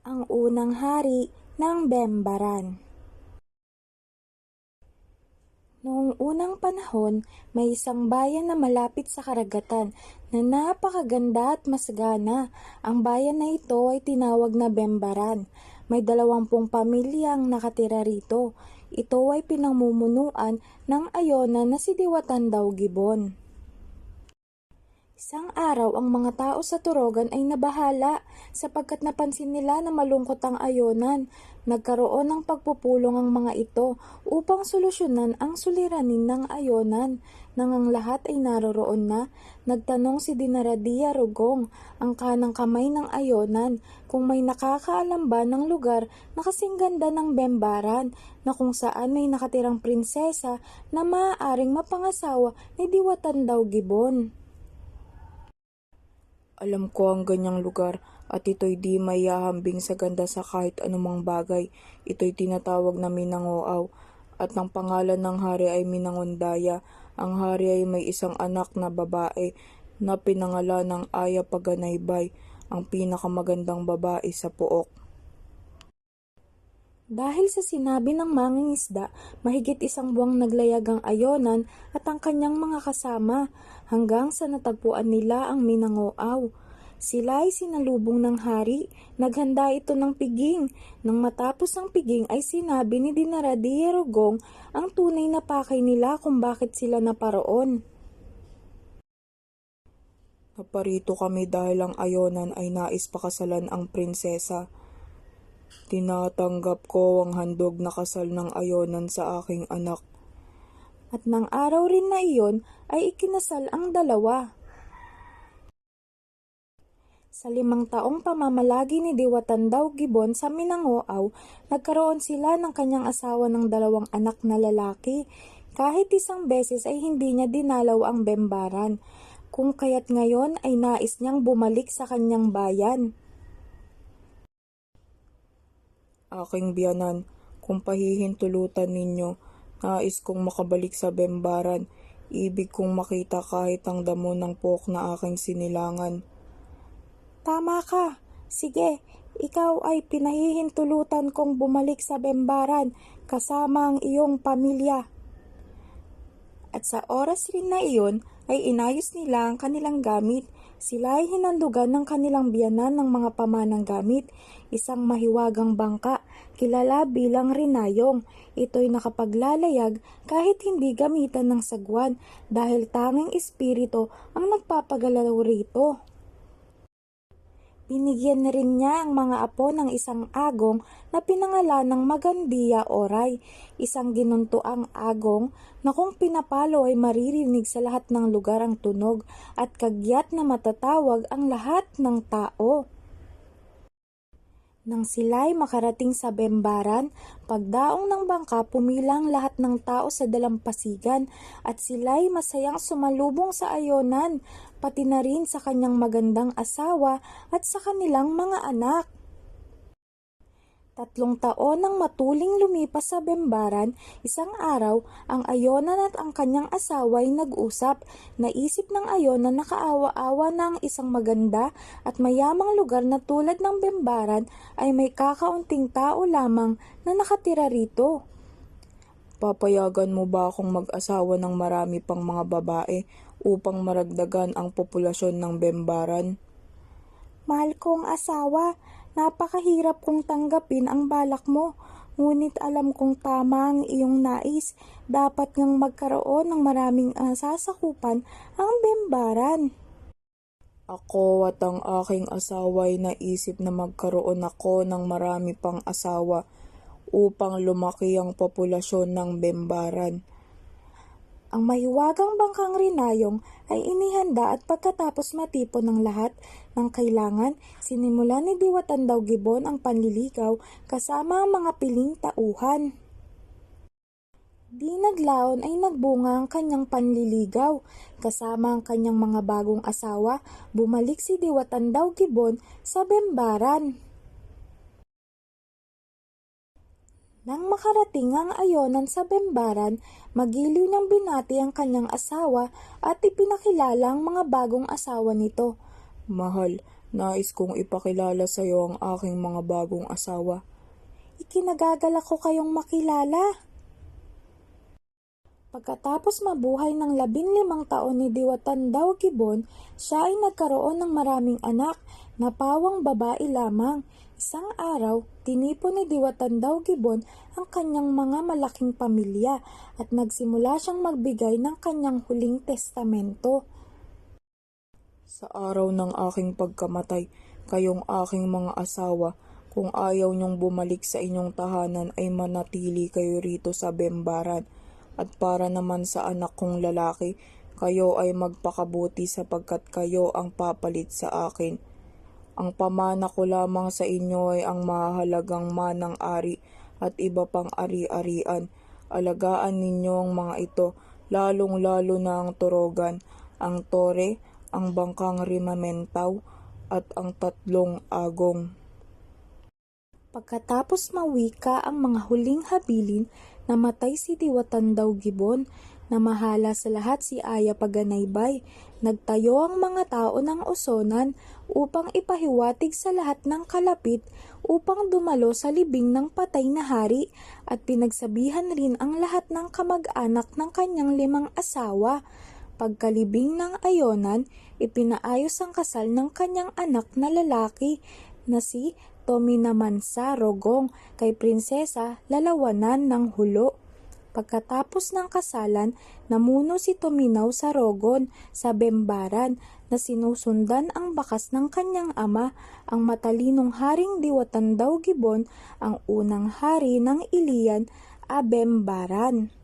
ang unang hari ng Bembaran. Noong unang panahon, may isang bayan na malapit sa karagatan na napakaganda at masagana. Ang bayan na ito ay tinawag na Bembaran. May dalawampung pamilyang nakatira rito. Ito ay pinamumunuan ng ayona na si Diwatan daw Gibon. Isang araw ang mga tao sa Turogan ay nabahala sapagkat napansin nila na malungkot ang ayonan. Nagkaroon ng pagpupulong ang mga ito upang solusyonan ang suliranin ng ayonan. Nang ang lahat ay naroroon na, nagtanong si Dinaradia Rugong, ang kanang kamay ng ayonan, kung may nakakaalam ba ng lugar na kasing ganda ng Bembaran na kung saan may nakatirang prinsesa na maaaring mapangasawa ni Diwatan daw Gibon. Alam ko ang ganyang lugar at ito'y di mayahambing sa ganda sa kahit anumang bagay. Ito'y tinatawag na Minangoaw at ang pangalan ng hari ay Minangondaya. Ang hari ay may isang anak na babae na pinangalan ng Aya Paganaybay, ang pinakamagandang babae sa puok. Dahil sa sinabi ng mangingisda, mahigit isang buwang naglayag ang ayonan at ang kanyang mga kasama hanggang sa natagpuan nila ang Minangoaw. Sila ay sinalubong ng hari, naghanda ito ng piging. Nang matapos ang piging ay sinabi ni Dinaradia Rogong ang tunay na pakay nila kung bakit sila naparoon. Naparito kami dahil ang ayonan ay nais pakasalan ang prinsesa. Tinatanggap ko ang handog na kasal ng ayonan sa aking anak. At nang araw rin na iyon ay ikinasal ang dalawa. Sa limang taong pamamalagi ni Diwatan daw Gibon sa Minangoaw, nagkaroon sila ng kanyang asawa ng dalawang anak na lalaki. Kahit isang beses ay hindi niya dinalaw ang bembaran, kung kaya't ngayon ay nais niyang bumalik sa kanyang bayan. Aking biyanan, kung pahihintulutan ninyo, nais kong makabalik sa bembaran. Ibig kong makita kahit ang damo ng pok na aking sinilangan. Tama ka. Sige, ikaw ay pinahihintulutan kong bumalik sa Bembaran kasama ang iyong pamilya. At sa oras rin na iyon ay inayos nila ang kanilang gamit. Sila ay hinandugan ng kanilang biyanan ng mga pamanang gamit. Isang mahiwagang bangka, kilala bilang rinayong. Ito'y nakapaglalayag kahit hindi gamitan ng sagwan dahil tanging espiritu ang nagpapagalaw rito. Binigyan na rin niya ang mga apo ng isang agong na pinangalan ng Magandia Oray, isang ginuntuang agong na kung pinapalo ay maririnig sa lahat ng lugar ang tunog at kagyat na matatawag ang lahat ng tao. Nang sila'y makarating sa Bembaran, pagdaong ng bangka pumilang lahat ng tao sa dalampasigan at sila'y masayang sumalubong sa ayonan, pati na rin sa kanyang magandang asawa at sa kanilang mga anak. Tatlong taon nang matuling lumipas sa Bembaran, isang araw, ang Ayonan at ang kanyang asawa ay nag-usap. Naisip ng Ayonan na kaawa-awa na ang isang maganda at mayamang lugar na tulad ng Bembaran ay may kakaunting tao lamang na nakatira rito. Papayagan mo ba akong mag-asawa ng marami pang mga babae upang maragdagan ang populasyon ng bembaran? Mahal kong asawa, napakahirap kong tanggapin ang balak mo. Ngunit alam kong tama ang iyong nais. Dapat ngang magkaroon ng maraming uh, sasakupan ang bembaran. Ako at ang aking asawa ay naisip na magkaroon ako ng marami pang asawa upang lumaki ang populasyon ng bembaran. Ang mahiwagang bangkang rinayong ay inihanda at pagkatapos matipon ng lahat ng kailangan, sinimula ni Diwatan daw Gibon ang panliligaw kasama ang mga piling tauhan. Di naglaon ay nagbunga ang kanyang panliligaw. Kasama ang kanyang mga bagong asawa, bumalik si Diwatan daw Gibon sa Bembaran. Nang makarating ang ayonan sa Bembaran, magiliw niyang binati ang kanyang asawa at ipinakilala ang mga bagong asawa nito. Mahal, Nais kong ipakilala sa iyo ang aking mga bagong asawa. Ikinagagalak ko kayong makilala. Pagkatapos mabuhay ng labinlimang taon ni Diwatan Daw Gibon, siya ay nagkaroon ng maraming anak na pawang babae lamang. Isang araw, tinipon ni Diwatan Daw Gibon ang kanyang mga malaking pamilya at nagsimula siyang magbigay ng kanyang huling testamento. Sa araw ng aking pagkamatay, kayong aking mga asawa, kung ayaw niyong bumalik sa inyong tahanan ay manatili kayo rito sa Bembaran. At para naman sa anak kong lalaki, kayo ay magpakabuti sapagkat kayo ang papalit sa akin. Ang pamana ko lamang sa inyo ay ang mahalagang manang ari at iba pang ari-arian. Alagaan ninyo ang mga ito, lalong-lalo na ang torogan, ang tore, ang bangkang rimamentaw, at ang tatlong agong. Pagkatapos mawika ang mga huling habilin, namatay si Diwatan Daw Gibon, na mahala sa lahat si Aya Paganaybay. Nagtayo ang mga tao ng usonan upang ipahiwatig sa lahat ng kalapit upang dumalo sa libing ng patay na hari at pinagsabihan rin ang lahat ng kamag-anak ng kanyang limang asawa. Pagkalibing ng ayonan, ipinaayos ang kasal ng kanyang anak na lalaki na si Tominamansa Rogong kay Prinsesa Lalawanan ng Hulo. Pagkatapos ng kasalan, namuno si Tominaw sa Rogon sa Bembaran na sinusundan ang bakas ng kanyang ama, ang matalinong haring Diwatan Daw Gibon, ang unang hari ng Ilian, Abembaran.